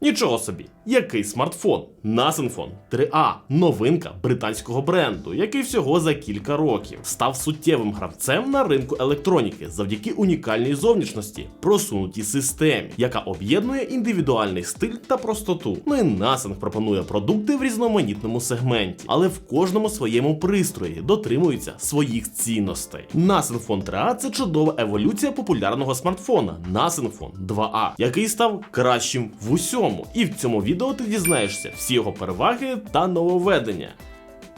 Нічого собі, який смартфон? Насенфон 3A, новинка британського бренду, який всього за кілька років став суттєвим гравцем на ринку електроніки завдяки унікальній зовнішності, просунутій системі, яка об'єднує індивідуальний стиль та простоту. Ну і Насен пропонує продукти в різноманітному сегменті, але в кожному своєму пристрої дотримується своїх цінностей. Насенфон 3A – це чудова еволюція популярного смартфона Насенфон 2A, який став кращим в усьому. І в цьому відео ти дізнаєшся всі його переваги та нововведення.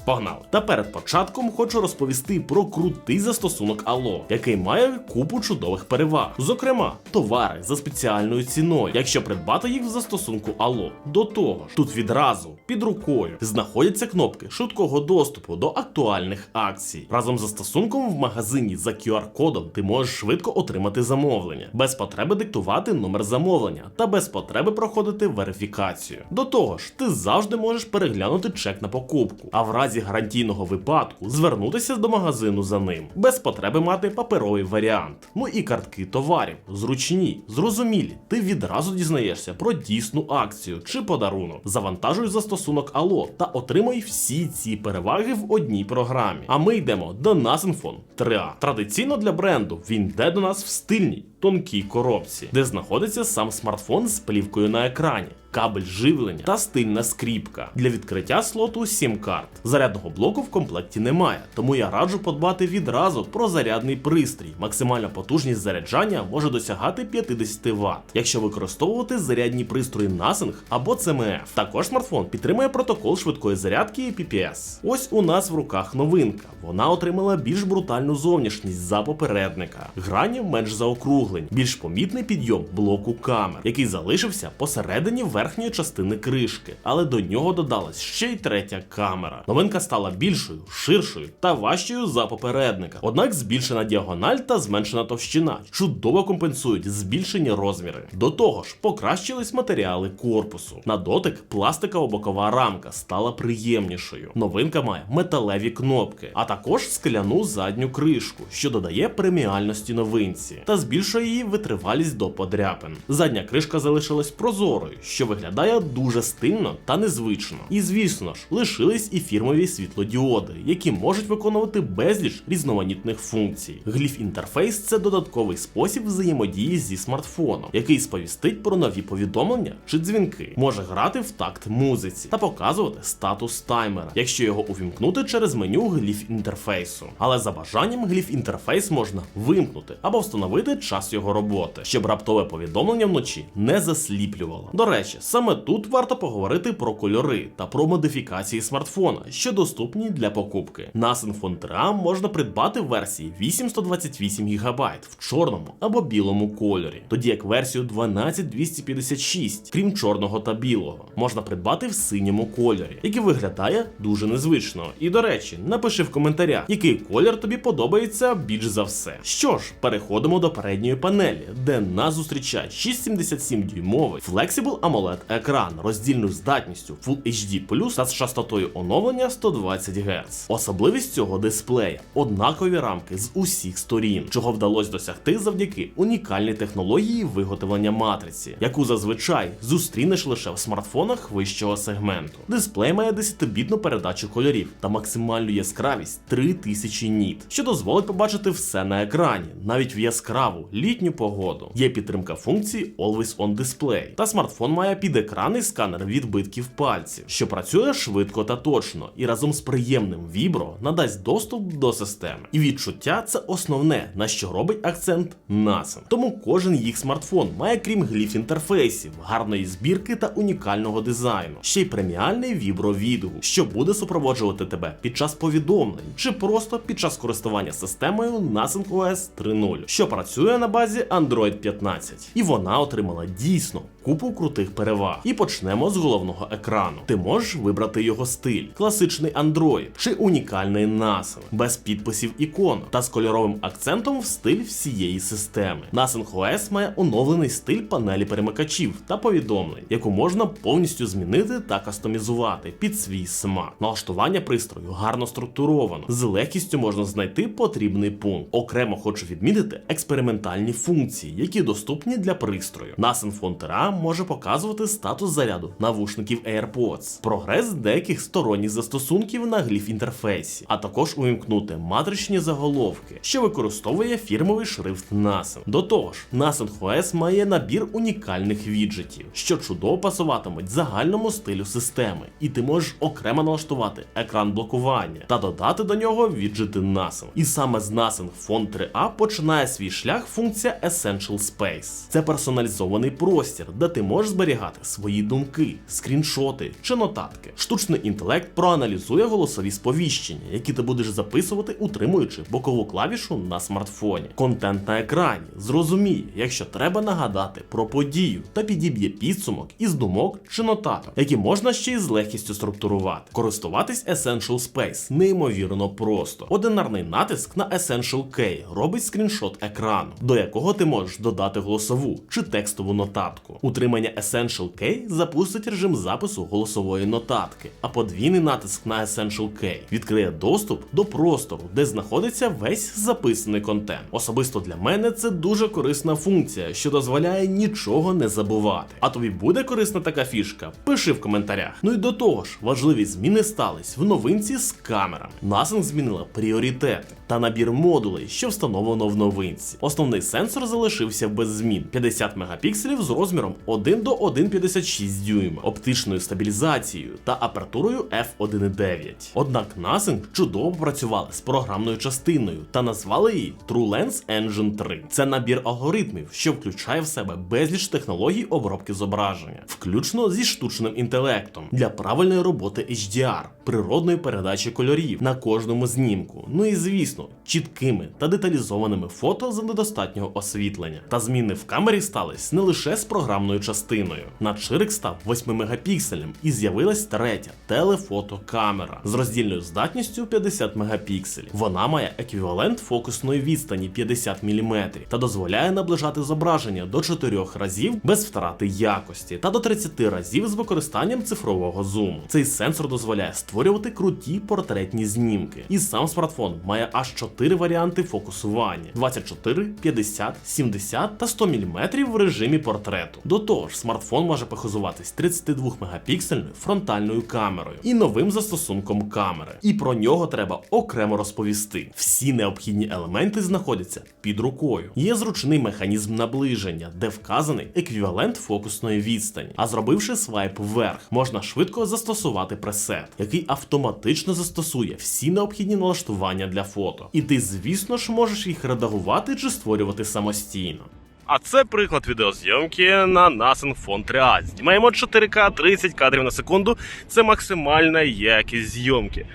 Погнали! Та перед початком хочу розповісти про крутий застосунок Allo, який має купу чудових переваг. Зокрема, товари за спеціальною ціною, якщо придбати їх в застосунку Allo. До того ж, тут відразу під рукою знаходяться кнопки швидкого доступу до актуальних акцій. Разом з застосунком в магазині за QR-кодом ти можеш швидко отримати замовлення, без потреби диктувати номер замовлення та без потреби проходити верифікацію. До того ж, ти завжди можеш переглянути чек на покупку, а в разі гарантійного випадку звернутися до магазину за ним, без потреби мати паперовий варіант. Ну і картки товарів, зручні, зрозумілі. Ти відразу дізнаєшся про дійсну акцію чи подарунок. Завантажуй застосунок Allo та отримай всі ці переваги в одній програмі. А ми йдемо до Насинфон 3A. Традиційно для бренду він йде до нас в стильній. Тонкій коробці, де знаходиться сам смартфон з плівкою на екрані, кабель живлення та стильна скріпка для відкриття слоту SIM карт. Зарядного блоку в комплекті немає, тому я раджу подбати відразу про зарядний пристрій. Максимальна потужність заряджання може досягати 50 Вт, якщо використовувати зарядні пристрої Nasing або CMF. Також смартфон підтримує протокол швидкої зарядки і PPS. Ось у нас в руках новинка. Вона отримала більш брутальну зовнішність за попередника, грані менш заокруглені, більш помітний підйом блоку камер, який залишився посередині верхньої частини кришки, але до нього додалась ще й третя камера. Новинка стала більшою, ширшою та важчою за попередника. Однак збільшена діагональ та зменшена товщина чудово компенсують збільшені розміри. До того ж, покращились матеріали корпусу. На дотик пластикова бокова рамка стала приємнішою. Новинка має металеві кнопки, а також скляну задню кришку, що додає преміальності новинці та збільшує її витривалість до подряпин. Задня кришка залишилась прозорою, що виглядає дуже стильно та незвично. І звісно ж, лишились і фірмові світлодіоди, які можуть виконувати безліч різноманітних функцій. Гліф інтерфейс це додатковий спосіб взаємодії зі смартфоном, який сповістить про нові повідомлення чи дзвінки, може грати в такт музиці та показувати статус таймера, якщо його увімкнути через меню гліф інтерфейсу. Але за бажанням гліф інтерфейс можна вимкнути або встановити час його роботи, щоб раптове повідомлення вночі не засліплювало. До речі, саме тут варто поговорити про кольори та про модифікації смартфона, що доступні для покупки. На Symfone 3A можна придбати версії 828 ГБ в чорному або білому кольорі, тоді як версію 12256, крім чорного та білого, можна придбати в синьому кольорі, який виглядає дуже незвично. І до речі, напиши в коментарях, який колір тобі подобається більш за все. Що ж, переходимо до передньої панелі, де нас зустрічає 677 дюймовий Flexible AMOLED екран роздільною здатністю Full HD та з частотою оновлення 120 Гц. Особливість цього дисплея однакові рамки з усіх сторін, чого вдалося досягти завдяки унікальній технології виготовлення матриці, яку зазвичай зустрінеш лише в смартфонах вищого сегменту. Дисплей має 10-бітну передачу кольорів та максимальну яскравість 3000 ніт, що дозволить побачити все на екрані, навіть в яскраву літню погоду. Є підтримка функції Always On Display, та смартфон має підекранний сканер відбитків пальців, що працює швидко та точно, і разом з приємним вібро надасть доступ до системи. І відчуття це основне, на що робить акцент NASM. Тому кожен їх смартфон має, крім гліф інтерфейсів, гарної збірки та унікального дизайну, ще й преміальний вібровідгук, що буде супроводжувати тебе під час повідомлень чи просто під час користування системою NASM OS 3.0, що працює на базі Android 15. І вона отримала дійсно купу крутих переваг. І почнемо з головного екрану. Ти можеш вибрати його стиль, класичний Android чи унікальний NASM, без підписів ікон та з кольоровим акцентом в стиль всієї системи. NASM OS має оновлений стиль панелі перемикачів та повідомлень, яку можна повністю змінити та кастомізувати під свій смак. Налаштування пристрою гарно структуровано, з легкістю можна знайти потрібний пункт. Окремо хочу відмітити експериментальні функції, які доступні для пристрою. NASM Frontera може показувати показувати статус заряду навушників AirPods, прогрес деяких сторонніх застосунків на гліф інтерфейсі, а також увімкнути матричні заголовки, що використовує фірмовий шрифт NASEN. До того ж, NASEN OS має набір унікальних віджитів, що чудово пасуватимуть загальному стилю системи, і ти можеш окремо налаштувати екран блокування та додати до нього віджити NASEN. І саме з NASEN Phone 3A починає свій шлях функція Essential Space. Це персоналізований простір, де ти можеш зберігати свої думки, скріншоти чи нотатки. Штучний інтелект проаналізує голосові сповіщення, які ти будеш записувати, утримуючи бокову клавішу на смартфоні. Контент на екрані зрозуміє, якщо треба нагадати про подію та підіб'є підсумок із думок чи нотаток, які можна ще й з легкістю структурувати. Користуватись Essential Space неймовірно просто. Одинарний натиск на Essential Key робить скріншот екрану, до якого ти можеш додати голосову чи текстову нотатку. Утримання Essential Key запустить режим запису голосової нотатки, а подвійний натиск на Essential Key відкриє доступ до простору, де знаходиться весь записаний контент. Особисто для мене це дуже корисна функція, що дозволяє нічого не забувати. А тобі буде корисна така фішка? Пиши в коментарях. Ну і до того ж, важливі зміни стались в новинці з камерами. Nasing змінила пріоритети та набір модулей, що встановлено в новинці. Основний сенсор залишився без змін: 50 мегапікселів з розміром 1 до 1,56 дюйма, оптичною стабілізацією та апертурою f1.9. Однак Nasing чудово працювали з програмною частиною та назвали її TrueLens Engine 3. Це набір алгоритмів, що включає в себе безліч технологій обробки зображення, включно зі штучним інтелектом для правильної роботи HDR, природної передачі кольорів на кожному знімку. Ну і звісно, чіткими та деталізованими фото за недостатнього освітлення. Та зміни в камері стались не лише з програмною частиною. Надширик став 8 мегапікселем і з'явилась третя телефотокамера з роздільною здатністю 50 мегапікселів. Вона має еквівалент фокусної відстані 50 мм та дозволяє наближати зображення до 4 разів без втрати якості та до 30 разів з використанням цифрового зуму. Цей сенсор дозволяє створювати круті портретні знімки. І сам смартфон має аж 4 варіанти фокусування: 24, 50, 70 та 100 мм в режимі портрету. До того ж, смартфон може похизуватись 32 мегапіксельною фронтальною камерою і новим застосунком камери. І про нього треба окремо розповісти. Всі необхідні елементи знаходяться під рукою. Є зручний механізм наближення, де вказаний еквівалент фокусної відстані. А зробивши свайп вверх, можна швидко застосувати пресет, який автоматично застосує всі необхідні налаштування для фото. І ти, звісно ж, можеш їх редагувати чи створювати самостійно. А це приклад відеозйомки на Nasen Phone 3A. Знімаємо 4К 30 кадрів на секунду. Це максимальна якість зйомки.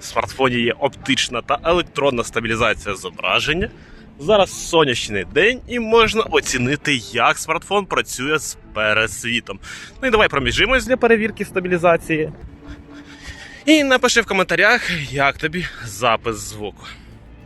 В смартфоні є оптична та електронна стабілізація зображення. Зараз сонячний день і можна оцінити, як смартфон працює з пересвітом. Ну і давай проміжимось для перевірки стабілізації. І напиши в коментарях, як тобі запис звуку.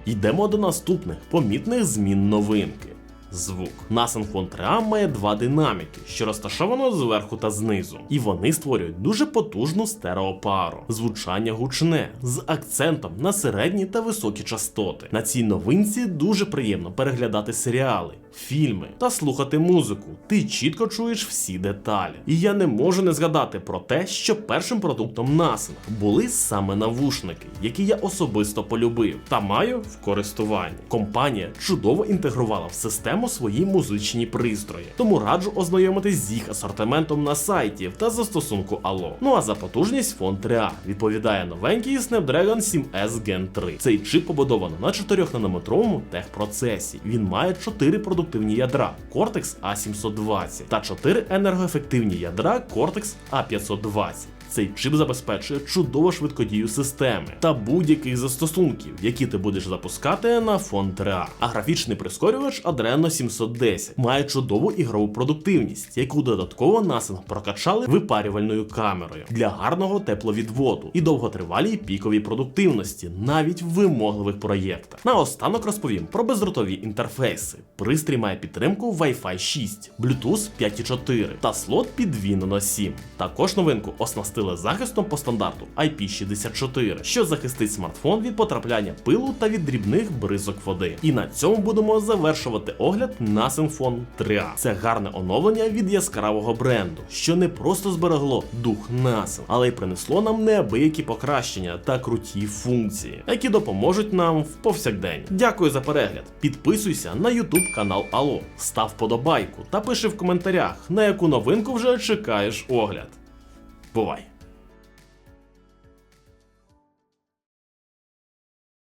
Йдемо до наступних помітних змін новинки. Звук. Насен 3A має два динаміки, що розташовано зверху та знизу, і вони створюють дуже потужну стереопару. Звучання гучне з акцентом на середні та високі частоти. На цій новинці дуже приємно переглядати серіали, фільми та слухати музику. Ти чітко чуєш всі деталі. І я не можу не згадати про те, що першим продуктом Nasen були саме навушники, які я особисто полюбив та маю в користуванні. Компанія чудово інтегрувала в систему свої музичні пристрої, тому раджу ознайомитись з їх асортиментом на сайті та застосунку Allo. Ну а за потужність Phone 3A відповідає новенький Snapdragon 7S Gen 3. Цей чип побудовано на 4 нанометровому техпроцесі. Він має 4 продуктивні ядра Cortex A720 та 4 енергоефективні ядра Cortex A520. Цей чип забезпечує чудово швидкодію системи та будь-яких застосунків, які ти будеш запускати на фон 3A. А графічний прискорювач Adreno 710 має чудову ігрову продуктивність, яку додатково насинг прокачали випарювальною камерою для гарного тепловідводу і довготривалій піковій продуктивності, навіть в вимогливих проєктах. Наостанок розповім про бездротові інтерфейси. Пристрій має підтримку Wi-Fi 6, Bluetooth 5.4 та слот під 2 7. Також новинку оснастили оснастили захистом по стандарту IP64, що захистить смартфон від потрапляння пилу та від дрібних бризок води. І на цьому будемо завершувати огляд на Symfone 3A. Це гарне оновлення від яскравого бренду, що не просто зберегло дух NASen, але й принесло нам неабиякі покращення та круті функції, які допоможуть нам в повсякденні. Дякую за перегляд. Підписуйся на YouTube канал Алло, став подобайку та пиши в коментарях, на яку новинку вже чекаєш огляд. Бувай!